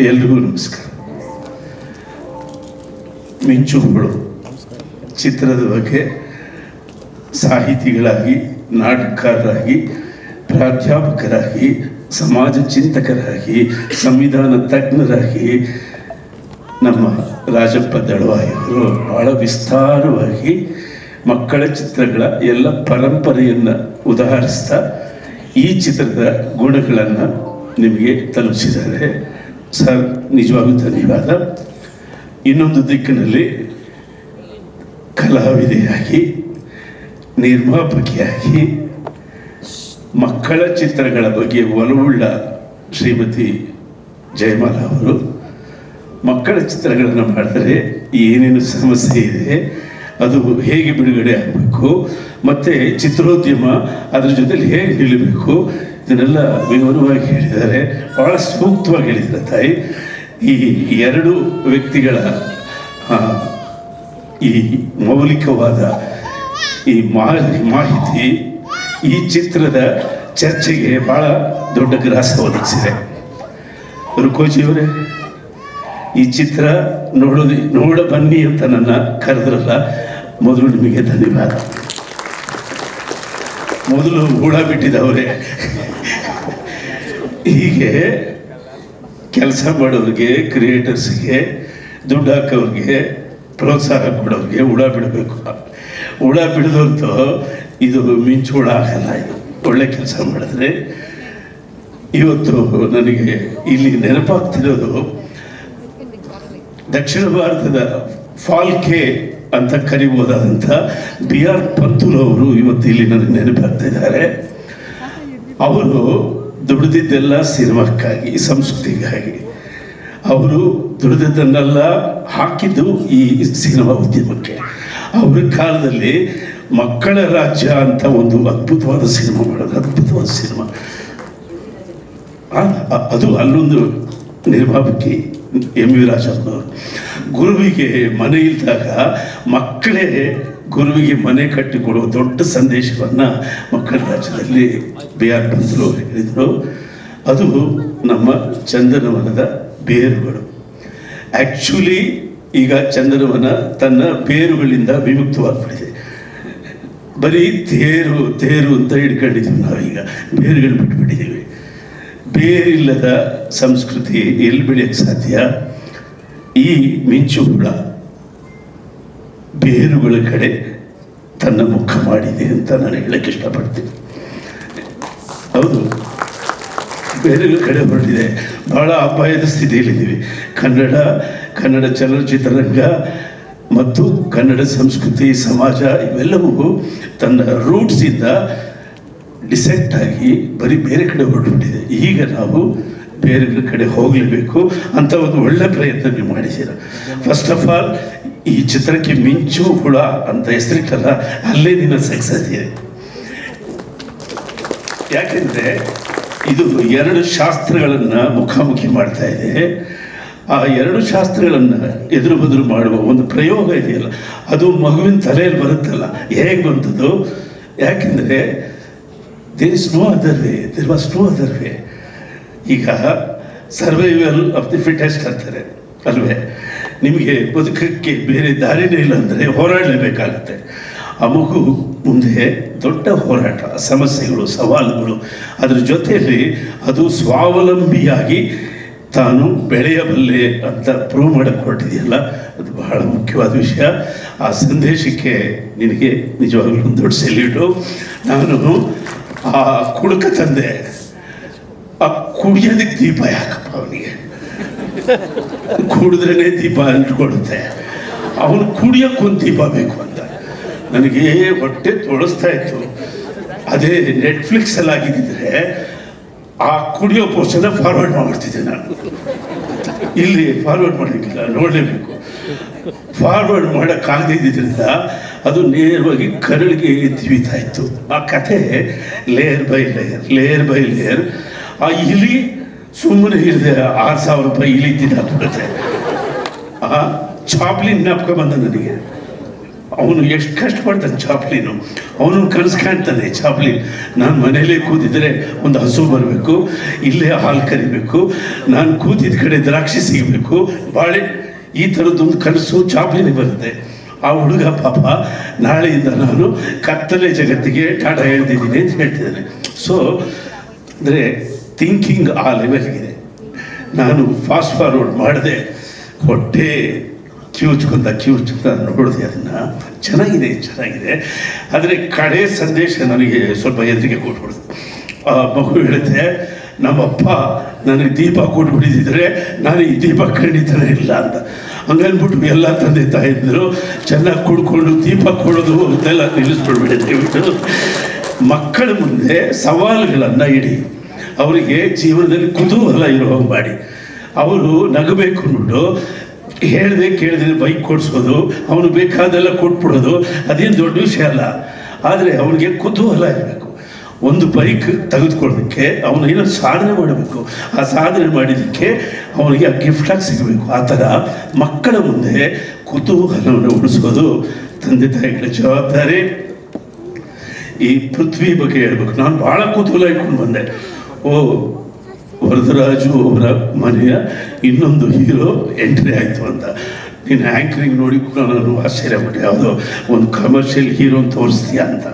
ಎಲ್ರಿಗೂ ನಮಸ್ಕಾರ. ಮಿಂಚುಗಳು, ಚಿತ್ರದ ಬಗ್ಗೆ ಸಾಹಿತಿಗಳಾಗಿ, ನಾಟಕಕಾರರಾಗಿ, ಪ್ರಾಧ್ಯಾಪಕರಾಗಿ, ಸಮಾಜ ಚಿಂತಕರಾಗಿ, ಸಂವಿಧಾನ ತಜ್ಞರಾಗಿ ನಮ್ಮ ರಾಜಪ್ಪ ದಳವಾಯಿಯವರು ಬಹಳ ವಿಸ್ತಾರವಾಗಿ ಮಕ್ಕಳ ಚಿತ್ರಗಳ ಎಲ್ಲ ಪರಂಪರೆಯನ್ನು ಉದಾಹರಿಸ್ತಾ ಈ ಚಿತ್ರದ ಗುಣಗಳನ್ನು ನಿಮಗೆ ತಲುಪಿಸಿದ್ದಾರೆ. ಸರ್ ನಿಜವಾಗೂ ಧನ್ಯವಾದ. ಇನ್ನೊಂದು ದಿಕ್ಕಿನಲ್ಲಿ ಕಲಾವಿದೆಯಾಗಿ ನಿರ್ಮಾಪಕಿಯಾಗಿ, ಮಕ್ಕಳ ಚಿತ್ರಗಳ ಬಗ್ಗೆ ಒಲವುಳ್ಳ ಶ್ರೀಮತಿ ಜಯಮಾಲ ಅವರು. ಮಕ್ಕಳ ಚಿತ್ರಗಳನ್ನು ಮಾಡಿದರೆ ಏನೇನು ಸಮಸ್ಯೆ ಇದೆ, ಅದು ಹೇಗೆ ಬಿಡುಗಡೆ ಆಗಬೇಕು, ಮತ್ತು ಚಿತ್ರೋದ್ಯಮ ಅದರ ಜೊತೆಲಿ ಹೇಗೆ ನಿಲ್ಲಬೇಕು ಇದನ್ನೆಲ್ಲ ವಿವರವಾಗಿ ಹೇಳಿದ್ದಾರೆ ಬಹಳ ಸೂಕ್ತವಾಗಿ ಹೇಳಿದ್ದಾರೆ ತಾಯಿ, ಈ ಎರಡು ವ್ಯಕ್ತಿಗಳ ಈ ಮೌಲಿಕವಾದ ಈ ಮಾಹಿತಿ ಈ ಚಿತ್ರದ ಚರ್ಚೆಗೆ ಬಹಳ ದೊಡ್ಡ ಗ್ರಾಸ ಒದಗಿಸಿದೆ. ರುಕೋಜಿಯವರೇ ಈ ಚಿತ್ರ ನೋಡೋದು ನೋಡ ಬನ್ನಿ ಅಂತ ನನ್ನ ಕರೆದ್ರಲ್ಲ, ಮೊದಲು ನಿಮಗೆ ಧನ್ಯವಾದ. ಮೊದಲು ಹೂಡ ಬಿಟ್ಟಿದ್ದವರೇ. ಹೀಗೆ ಕೆಲಸ ಮಾಡೋರಿಗೆ ಕ್ರಿಯೇಟರ್ಸ್ಗೆ ದುಡ್ಡು ಹಾಕೋರಿಗೆ ಪ್ರೋತ್ಸಾಹ ಕೊಡೋರಿಗೆ ಹುಳ ಬಿಡಬೇಕು. ಹುಳ ಬಿಡದಂತೂ ಇದು ಮಿಂಚು ಹುಳ ಆಗಲ್ಲ ಇದು. ಒಳ್ಳೆ ಕೆಲಸ ಮಾಡಿದ್ರೆ ಇವತ್ತು ನನಗೆ ಇಲ್ಲಿ ನೆನಪಾಗ್ತಿರೋದು ದಕ್ಷಿಣ ಭಾರತದ ಫಾಲ್ಕೆ ಅಂತ ಕರಿಬೋದಾದಂಥ ಬಿ ಆರ್ ಪತ್ತೂರ್ ಅವರು ಇವತ್ತು ಇಲ್ಲಿ ನನಗೆ ನೆನಪಾಗ್ತಾ ಇದ್ದಾರೆ. ಅವರು ದುಡಿದಿದ್ದೆಲ್ಲ ಸಿನಿಮಾಕ್ಕಾಗಿ, ಸಂಸ್ಕೃತಿಗಾಗಿ. ಅವರು ದುಡಿದದ್ದನ್ನೆಲ್ಲ ಹಾಕಿದ್ದು ಈ ಸಿನಿಮಾ ಉದ್ಯಮಕ್ಕೆ. ಅವರ ಕಾಲದಲ್ಲಿ ಮಕ್ಕಳ ರಾಜ್ಯ ಅಂತ ಒಂದು ಅದ್ಭುತವಾದ ಸಿನಿಮಾ ಮಾಡೋದು ಅದ್ಭುತವಾದ ಸಿನಿಮಾ. ಅದು ಅಲ್ಲೊಂದು ನಿರ್ಮಾಪಕಿ ಎಂ ವಿ ರಾಜಪ್ಪನವರು ಗುರುವಿಗೆ ಮನೆ ಇದ್ದಾಗ ಮಕ್ಕಳೇ ಗುರುವಿಗೆ ಮನೆ ಕಟ್ಟಿಕೊಡುವ ದೊಡ್ಡ ಸಂದೇಶವನ್ನು ಮಕ್ಕಳ ರಾಜ್ಯದಲ್ಲಿ ಬಿ ಆರ್ ಪಂತರು ಹೇಳಿದರು. ಅದು ನಮ್ಮ ಚಂದನವನದ ಬೇರುಗಳು. ಆ್ಯಕ್ಚುಲಿ ಈಗ ಚಂದನವನ ತನ್ನ ಬೇರುಗಳಿಂದ ವಿಮುಕ್ತವಾಗ್ಬಿಟ್ಟಿದೆ. ಬರೀ ತೇರು ತೇರು ಅಂತ ಹಿಡ್ಕೊಂಡಿದ್ದೀವಿ ನಾವೀಗ. ಬೇರುಗಳು ಬಿಟ್ಬಿಟ್ಟಿದ್ದೀವಿ. ಬೇರಿಲ್ಲದ ಸಂಸ್ಕೃತಿ ಎಲ್ಲಿ ಬೆಳೆಯಕ್ಕೆ ಸಾಧ್ಯ? ಈ ಮಿಂಚು ಹುಳ ಬೇರುಗಳ ಕಡೆ ತನ್ನ ಮುಖ ಮಾಡಿದೆ ಅಂತ ನಾನು ಹೇಳಕ್ಕೆ ಇಷ್ಟಪಡ್ತೀನಿ. ಹೌದು. ಬೇರೆಗಳ ಕಡೆ ಹೊರಟಿದೆ. ಬಹಳ ಅಪಾಯದ ಸ್ಥಿತಿಯಲ್ಲಿದ್ದೀವಿ. ಕನ್ನಡ ಕನ್ನಡ ಚಲನಚಿತ್ರರಂಗ ಮತ್ತು ಕನ್ನಡ ಸಂಸ್ಕೃತಿ, ಸಮಾಜ ಇವೆಲ್ಲವೂ ತನ್ನ ರೂಟ್ಸಿಂದ ಡಿಸೆಕ್ಟ್ ಆಗಿ ಬರೀ ಬೇರೆ ಕಡೆ ಹೊರಟುಬಿಟ್ಟಿದೆ ಈಗ ನಾವು ಬೇರೆ ಕಡೆ ಹೋಗಲೇಬೇಕು ಅಂತ ಒಂದು ಒಳ್ಳೆ ಪ್ರಯತ್ನ ನೀವು ಮಾಡಿದ್ದೀರ? ಫಸ್ಟ್ ಆಫ್ ಆಲ್ ಈ ಚಿತ್ರಕ್ಕೆ ಮಿಂಚು ಹುಳ ಅಂತ ಹೆಸರಿಟ್ಟಲ್ಲ, ಅಲ್ಲೇ ನಿನ್ನ ಸಕ್ಸಸ್ ಇದೆ. ಯಾಕೆಂದರೆ ಇದು ಎರಡು ಶಾಸ್ತ್ರಗಳನ್ನು ಮುಖಾಮುಖಿ ಮಾಡ್ತಾ ಇದೆ. ಆ ಎರಡು ಶಾಸ್ತ್ರಗಳನ್ನು ಎದುರು ಬದುರು ಮಾಡುವ ಒಂದು ಪ್ರಯೋಗ ಇದೆಯಲ್ಲ, ಅದು ಮಗುವಿನ ತಲೆಯಲ್ಲಿ ಬರುತ್ತಲ್ಲ, ಹೇಗೆ ಬಂತದ್ದು ಯಾಕೆಂದ್ರೆ there is no other way there was no other way ಈಗ ಸರ್ವೈವಲ್ ಆಫ್ ದಿ ಫಿಟೆಸ್ಟ್ ಅಂತಾರೆ, ಅಲ್ವೇ? ನಿಮಗೆ ಬದುಕಕ್ಕೆ ಬೇರೆ ದಾರಿನೇ ಇಲ್ಲ ಅಂದರೆ ಹೋರಾಡಲೇಬೇಕಾಗುತ್ತೆ. ಆ ಮಗು ಮುಂದೆ ದೊಡ್ಡ ಹೋರಾಟ, ಸಮಸ್ಯೆಗಳು, ಸವಾಲುಗಳು. ಅದರ ಜೊತೆಯಲ್ಲಿ ಅದು ಸ್ವಾವಲಂಬಿಯಾಗಿ ತಾನು ಬೆಳೆಯಬಲ್ಲೆ ಅಂತ ಪ್ರೂವ್ ಮಾಡಕ್ಕೆ ಅದು ಬಹಳ ಮುಖ್ಯವಾದ ವಿಷಯ. ಆ ಸಂದೇಶಕ್ಕೆ ನಿನಗೆ ನಿಜವಾಗ್ಲೂ ಒಂದು ದೊಡ್ಡ ಸೆಲ್ಯೂಟು ನಾನು ಆ ಕುಡುಕ ತಂದೆ, ಆ ಕುಡಿಯೋದಕ್ಕೆ ದೀಪ ಯಾಕಪ್ಪ ಅವನಿಗೆ? ಕುಡಿದ್ರೇ ದೀಪ ಅಂಟ್ಕೊಡುತ್ತೆ. ಅವನು ಕುಡಿಯೋಕ್ಕೊಂದು ದೀಪ ಬೇಕು ಅಂತ. ನನಗೆ ಹೊಟ್ಟೆ ತೊಳಸ್ತಾ ಇತ್ತು. ಅದೇ ನೆಟ್ಫ್ಲಿಕ್ಸ್ ಅಲ್ಲಿ ಆಗಿದ್ದಿದ್ರೆ ಆ ಕುಡಿಯೋ ಪೋಸ್ಟನ್ನ ಫಾರ್ವರ್ಡ್ ಮಾಡ್ತಿದ್ದೆ ನಾನು. ಇಲ್ಲಿ ಫಾರ್ವರ್ಡ್ ಮಾಡಲಿಕ್ಕಿಲ್ಲ, ನೋಡಲೇಬೇಕು. ಫಾರ್ವರ್ಡ್ ಮಾಡೋಕ್ಕಾಗದಿದ್ದರಿಂದ ಅದು ನೇರವಾಗಿ ಕರಳಿಗೆ ಜೀವಿತಾ ಇತ್ತು ಆ ಕಥೆ layer by layer layer by layer ಆ ಇಲಿ ಸುಮ್ಮನೆ ಇಲ್ಲದೆ ಆರು ಸಾವಿರ ರೂಪಾಯಿ ಇಲಿ ತಿನ್ನಾಕ್ಬಿಡುತ್ತೆ ಆ ಚಾಪ್ಲಿನ್ ಜ್ಞಾಪಕ ಬಂದ ನನಗೆ. ಅವನು ಎಷ್ಟು ಕಷ್ಟಪಡ್ತಾನೆ ಚಾಪ್ಲಿನು. ಅವನು ಕನಸು ಕಾಣ್ತಾನೆ ಚಾಪ್ಲಿನ್. ನಾನು ಮನೇಲೇ ಕೂತಿದ್ರೆ ಒಂದು ಹಸು ಬರಬೇಕು, ಇಲ್ಲೇ ಹಾಲು ಕರಿಬೇಕು, ನಾನು ಕೂತಿದ್ದ ಕಡೆ ದ್ರಾಕ್ಷಿ ಸಿಗಬೇಕು, ಬಾಳೆ ಈ ಥರದ್ದೊಂದು ಕನಸು ಚಾಪಲ್ಲಿ ಬರುತ್ತೆ. ಆ ಹುಡುಗ ಪಾಪ ನಾಳೆಯಿಂದ ನಾನು ಕತ್ತಲೆ ಜಗತ್ತಿಗೆ ಟಾಟಾ ಹೇಳ್ತಿದ್ದೀನಿ ಅಂತ ಹೇಳ್ತಿದ್ದಾನೆ. ಸೊ ಅಂದರೆ ಥಿಂಕಿಂಗ್ ಆ ಲೆವೆಲ್ಗಿದೆ ನಾನು ಫಾಸ್ಟ್ ಫಾರ್ವರ್ಡ್ ಮಾಡಿದೆ ಹೊಟ್ಟೆ ಕಿವುಚ್ಕೊಂಡ ಕಿವುಚ್ಕೊಂಡ ನೋಡಿದೆ ಅದನ್ನು. ಚೆನ್ನಾಗಿದೆ ಚೆನ್ನಾಗಿದೆ. ಆದರೆ ಕಡೆ ಸಂದೇಶ ನನಗೆ ಸ್ವಲ್ಪ ಎದುರಿಗೆ ಕೊಟ್ಬಿಡ್ತು ಆ ಮಗು ಹೇಳುತ್ತೆ ನಮ್ಮಪ್ಪ ನನಗೆ ದೀಪ ಕೊಟ್ಬಿಟ್ಟಿದ್ರೆ ನಾನು ಈ ದೀಪ ಖಂಡಿತನೇ ಇಲ್ಲ ಅಂತ. ಹಂಗನ್ಬಿಟ್ಟು ಎಲ್ಲ ತಂದೆ ತಾಯಿದ್ರು ಚೆನ್ನಾಗಿ ಕುಡ್ಕೊಂಡು ದೀಪ ಕೊಡೋದು ಅಂತೆಲ್ಲ ನಿಲ್ಲಿಸ್ಬಿಡ್ಬೇಡಿ ದಯವಿಟ್ಟು. ಮಕ್ಕಳ ಮುಂದೆ ಸವಾಲುಗಳನ್ನು ಇಡಿ. ಅವರಿಗೆ ಜೀವನದಲ್ಲಿ ಕುತೂಹಲ ಇರೋ ಮಾಡಿ ಅವರು ನಗಬೇಕು ಅಂದ್ಬಿಟ್ಟು ಹೇಳ್ದೆ ಕೇಳಿದ್ರೆ ಬೈಕ್ ಕೊಡಿಸೋದು ಅವನು ಬೇಕಾದೆಲ್ಲ ಕೊಟ್ಬಿಡೋದು, ಅದೇನು ದೊಡ್ಡ ವಿಷಯ ಅಲ್ಲ. ಆದರೆ ಅವನಿಗೆ ಕುತೂಹಲ ಇರಬೇಕು. ಒಂದು ಬೈಕ್ ತೆಗೆದುಕೊಳ್ಳೋದಕ್ಕೆ ಅವನು ಏನೋ ಸಾಧನೆ ಮಾಡಬೇಕು. ಆ ಸಾಧನೆ ಮಾಡಿದ್ದಕ್ಕೆ ಅವನಿಗೆ ಆ ಗಿಫ್ಟಾಗಿ ಸಿಗಬೇಕು. ಆ ಥರ ಮಕ್ಕಳ ಮುಂದೆ ಕುತೂಹಲವನ್ನು ಉಳಿಸೋದು ತಂದೆ ತಾಯಿಗಳ ಜವಾಬ್ದಾರಿ. ಈ ಪೃಥ್ವಿ ಬಗ್ಗೆ ಹೇಳ್ಬೇಕು. ನಾನು ಭಾಳ ಕುತೂಹಲ ಇಟ್ಕೊಂಡು ಬಂದೆ. ಓ, ವರದರಾಜು ಅವರ ಮನೆಯ ಇನ್ನೊಂದು ಹೀರೋ ಎಂಟ್ರಿ ಆಯಿತು ಅಂತ. ನೀನು ಆ್ಯಂಕರಿಂಗ್ ನೋಡಿ ಕೂಡ ನಾನು ಆಶ್ಚರ್ಯಪಟ್ಟೆ ಯಾವುದೋ ಒಂದು ಕಮರ್ಷಿಯಲ್ ಹೀರೋ ಅಂತ ತೋರಿಸ್ತೀಯ ಅಂತ.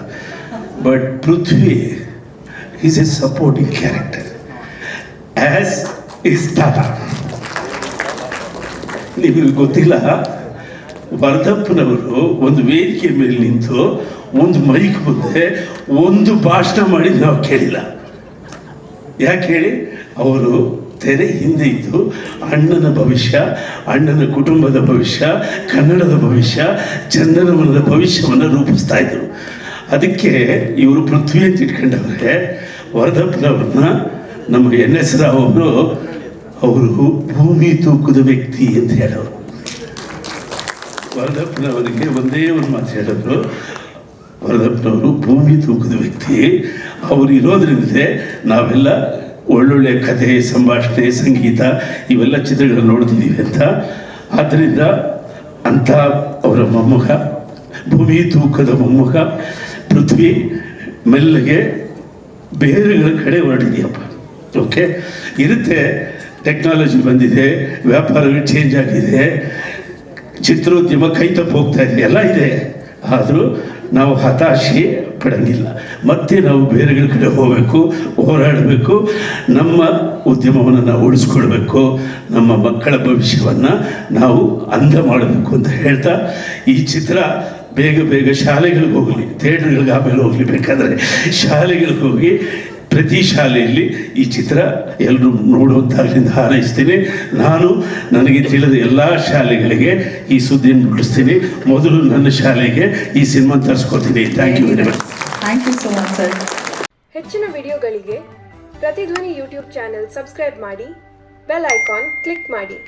But Prithvi is a supporting character as is ತಾತ ನಿಮಗೆ ಗೊತ್ತಿಲ್ಲ? ವರ್ಧಪ್ಪನವರು ಒಂದು ವೇದಿಕೆ ಮೇಲೆ ನಿಂತು ಒಂದು ಮೈಕ್ ಮುಂದೆ ಒಂದು ಭಾಷಣ ಮಾಡಿದ್ದು ನಾವು ಕೇಳಿಲ್ಲ. ಯಾಕೆ ಹೇಳಿ? ಅವರು ತೆರೆ ಹಿಂದೆ ಇದ್ದು ಅಣ್ಣನ ಭವಿಷ್ಯ, ಅಣ್ಣನ ಕುಟುಂಬದ ಭವಿಷ್ಯ, ಕನ್ನಡದ ಭವಿಷ್ಯ, ಚಂದನವನದ ಭವಿಷ್ಯವನ್ನು ರೂಪಿಸ್ತಾ ಇದ್ರು. ಅದಕ್ಕೆ ಇವರು ಪೃಥ್ವಿ ಅಂತ ಇಟ್ಕೊಂಡವ್ರೆ ವರ್ಧಪ್ಪನವ್ರನ್ನ ನಮಗೆ ಎನ್ ಎಸ್ ರಾವ್ ಅವರು ಅವರು ಭೂಮಿ ತೂಕದ ವ್ಯಕ್ತಿ ಅಂತ ಹೇಳೋರು. ವರದಪ್ಪನವರಿಗೆ ಒಂದೇ ಒಂದು ಮಾತು ಹೇಳಿದ್ರು. ವರದಪ್ಪನವರು ಭೂಮಿ ತೂಕದ ವ್ಯಕ್ತಿ. ಅವರು ಇರೋದ್ರಿಂದ ನಾವೆಲ್ಲ ಒಳ್ಳೊಳ್ಳೆ ಕಥೆ ಸಂಭಾಷಣೆ, ಸಂಗೀತ ಇವೆಲ್ಲ ಚಿತ್ರಗಳನ್ನು ನೋಡ್ತಿದ್ದೀವಿ ಅಂತ. ಆದ್ದರಿಂದ ಅಂಥ ಅವರ ಮೊಮ್ಮಗ, ಭೂಮಿ ತೂಕದ ಮೊಮ್ಮಗ, ಪೃಥ್ವಿ ಮೆಲ್ಲಗೆ ಬೇರೆಗಳ ಕಡೆ ಹೊರಟಿದೆಯಪ್ಪ. ಓಕೆ ಇರುತ್ತೆ ಟೆಕ್ನಾಲಜಿ ಬಂದಿದೆ, ವ್ಯಾಪಾರಗಳು ಚೇಂಜ್ ಆಗಿದೆ, ಚಿತ್ರೋದ್ಯಮ ಕೈ ತಪ್ಪು ಹೋಗ್ತಾ ಇದೆ, ಎಲ್ಲ ಇದೆ. ಆದರೂ ನಾವು ಹತಾಶೆ ಪಡಂಗಿಲ್ಲ. ಮತ್ತೆ ನಾವು ಬೇರೆಗಳ ಕಡೆ ಹೋಗಬೇಕು, ಹೋರಾಡಬೇಕು, ನಮ್ಮ ಉದ್ಯಮವನ್ನು ನಾವು ಉಳಿಸ್ಕೊಳ್ಬೇಕು, ನಮ್ಮ ಮಕ್ಕಳ ಭವಿಷ್ಯವನ್ನು ನಾವು ಅಂದ ಮಾಡಬೇಕು ಅಂತ ಹೇಳ್ತಾ ಈ ಚಿತ್ರ ಬೇಗ ಬೇಗ ಶಾಲೆಗಳಿಗೆ ಹೋಗಲಿ ಥಿಯೇಟ್ರ್ಗಳಿಗೆ ಆಮೇಲೆ ಹೋಗಲಿ ಬೇಕಾದರೆ. ಶಾಲೆಗಳಿಗೆ ಹೋಗಿ ಪ್ರತಿ ಶಾಲೆಯಲ್ಲಿ ಈ ಚಿತ್ರ ಎಲ್ಲರೂ ನೋಡುವಂತಾಗಲಿಂದ ಹಾರೈಸ್ತೀನಿ. ನಾನು ನನಗೆ ತಿಳಿದ ಎಲ್ಲ ಶಾಲೆಗಳಿಗೆ ಈ ಸುದ್ದಿಯನ್ನು ಮುಟ್ಟಿಸ್ತೀನಿ ಮೊದಲು ನನ್ನ ಶಾಲೆಗೆ ಈ cinema ತರಿಸ್ಕೊತೀನಿ thank you very much thank you so much sir ಹೆಚ್ಚಿನ ವಿಡಿಯೋಗಳಿಗೆ ಪ್ರತಿಧ್ವನಿ ಯೂಟ್ಯೂಬ್ ಚಾನೆಲ್ ಸಬ್ಸ್ಕ್ರೈಬ್ ಮಾಡಿ ಬೆಲ್ ಐಕಾನ್ ಕ್ಲಿಕ್ ಮಾಡಿ.